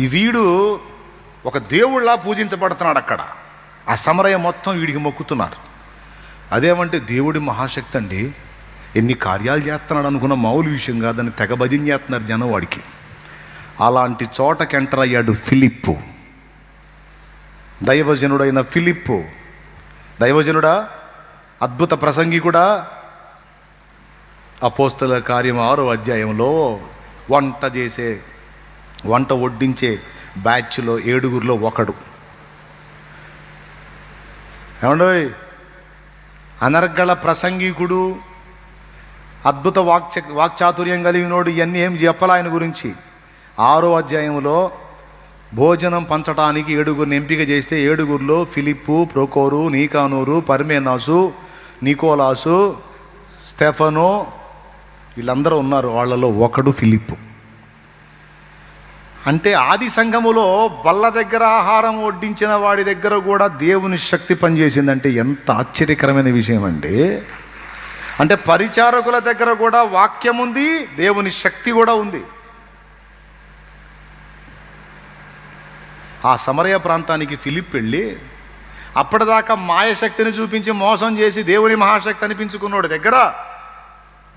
ఈ వీడు ఒక దేవుళ్ళ పూజించబడుతున్నాడు అక్కడ. ఆ సమరయ మొత్తం వీడికి మొక్కుతున్నారు. అదేమంటే దేవుడి మహాశక్తి అండి ఎన్ని కార్యాలు చేస్తున్నాడు అనుకున్న మామూలు విషయం కాదని తెగ భజన చేస్తున్నారు జనం వాడికి. అలాంటి చోటకి ఎంటర్ అయ్యాడు ఫిలిప్పు. దైవజనుడైన ఫిలిప్పు. దైవజనుడా అద్భుత ప్రసంగి కూడా అపోస్తల కార్యం ఆరో అధ్యాయంలో వంట చేసే వంట వడ్డించే బ్యాచ్లో ఏడుగురిలో ఒకడు. ఏమండో అనర్గళ ప్రసంగికుడు అద్భుత వాక్చ వాక్చాతుర్యం కలిగినోడు ఇవన్నీ ఏం చెప్పాలి ఆయన గురించి? ఆరో అధ్యాయంలో భోజనం పంచడానికి ఏడుగురిని ఎంపిక చేస్తే ఏడుగురిలో Philip Prochorus Nicanor Parmenas Nicolas Stephen వీళ్ళందరూ ఉన్నారు. వాళ్ళలో ఒకడు ఫిలిప్పు. అంటే ఆది సంఘములో బల్ల దగ్గర ఆహారం వడ్డించిన వాడి దగ్గర కూడా దేవుని శక్తి పనిచేసిందంటే ఎంత ఆశ్చర్యకరమైన విషయం అండి అంటే పరిచారకుల దగ్గర కూడా వాక్యం ఉంది దేవుని శక్తి కూడా ఉంది. ఆ సమరయ ప్రాంతానికి ఫిలిప్ వెళ్ళి అప్పటిదాకా మాయశక్తిని చూపించి మోసం చేసి దేవుని మహాశక్తి అనిపించుకున్నాడు దగ్గర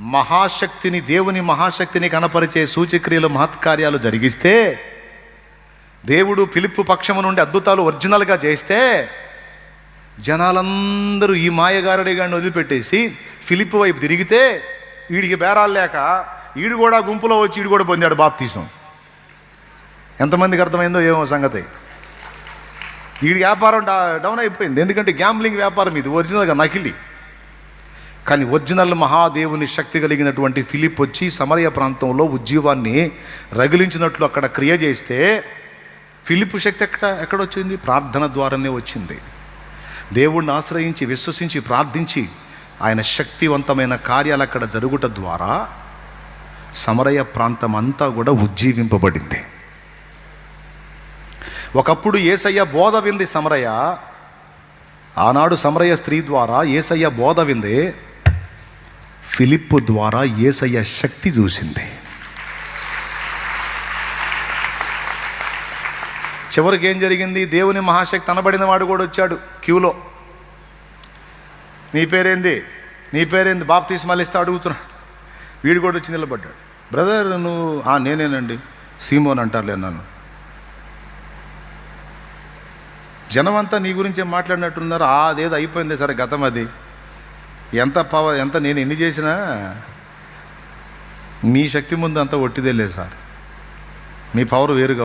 మహాశక్తిని దేవుని మహాశక్తిని కనపరిచే సూచక్రియలు మహత్కార్యాలు జరిగిస్తే దేవుడు పిలుపు పక్షము నుండి అద్భుతాలు ఒరిజినల్గా చేస్తే జనాలందరూ ఈ మాయగారుడి గారిని వదిలిపెట్టేసి ఫిలిప్ వైపు తిరిగితే వీడికి బేరాలు లేక వీడు కూడా గుంపులో వచ్చి వీడు కూడా పొందాడు బాప్తీసం. ఎంతమందికి అర్థమైందో ఏమో సంగతి. వీడి వ్యాపారం డౌన్ అయిపోయింది. ఎందుకంటే గ్యాంబ్లింగ్ వ్యాపారం ఇది ఒరిజినల్గా నకిలీ. కానీ ఒరిజినల్ మహాదేవుని శక్తి కలిగినటువంటి ఫిలిప్ వచ్చి సమరయ ప్రాంతంలో ఉజ్జీవాన్ని రగిలించినట్లు అక్కడ క్రియ చేస్తే ఫిలిప్ శక్తి ఎక్కడ ఎక్కడొచ్చింది ప్రార్థన ద్వారానే వచ్చింది. దేవుణ్ణి ఆశ్రయించి విశ్వసించి ప్రార్థించి ఆయన శక్తివంతమైన కార్యాలు అక్కడ జరుగుట ద్వారా సమరయ ప్రాంతం అంతా కూడా ఉజ్జీవింపబడింది. ఒకప్పుడు ఏసయ్య బోధ వింది సమరయ. ఆనాడు సమరయ స్త్రీ ద్వారా ఏసయ్య బోధ వింది ఫిలిప్పు ద్వారా ఏసయ్య శక్తి చూసింది. చివరికి ఏం జరిగింది? దేవుని మహాశక్తి అనబడిన వాడు కూడా వచ్చాడు క్యూలో. నీ పేరేంది? నీ పేరేంది? బాప్తీస్ మళ్ళీ ఇస్తా అడుగుతున్నా. వీడు కూడా వచ్చి నిలబడ్డాడు. బ్రదర్ నువ్వు నేనేనండి. సీమోన్ అంటారులే నన్ను. జనం అంతా నీ గురించి మాట్లాడినట్టున్నారు. అదేదో అయిపోయింది సరే గతం అది. ఎంత పవర్ ఎంత నేను ఎన్ని చేసినా మీ శక్తి ముందు అంతా ఒట్టిదే లేదు సార్. మీ పవర్ వేరుగా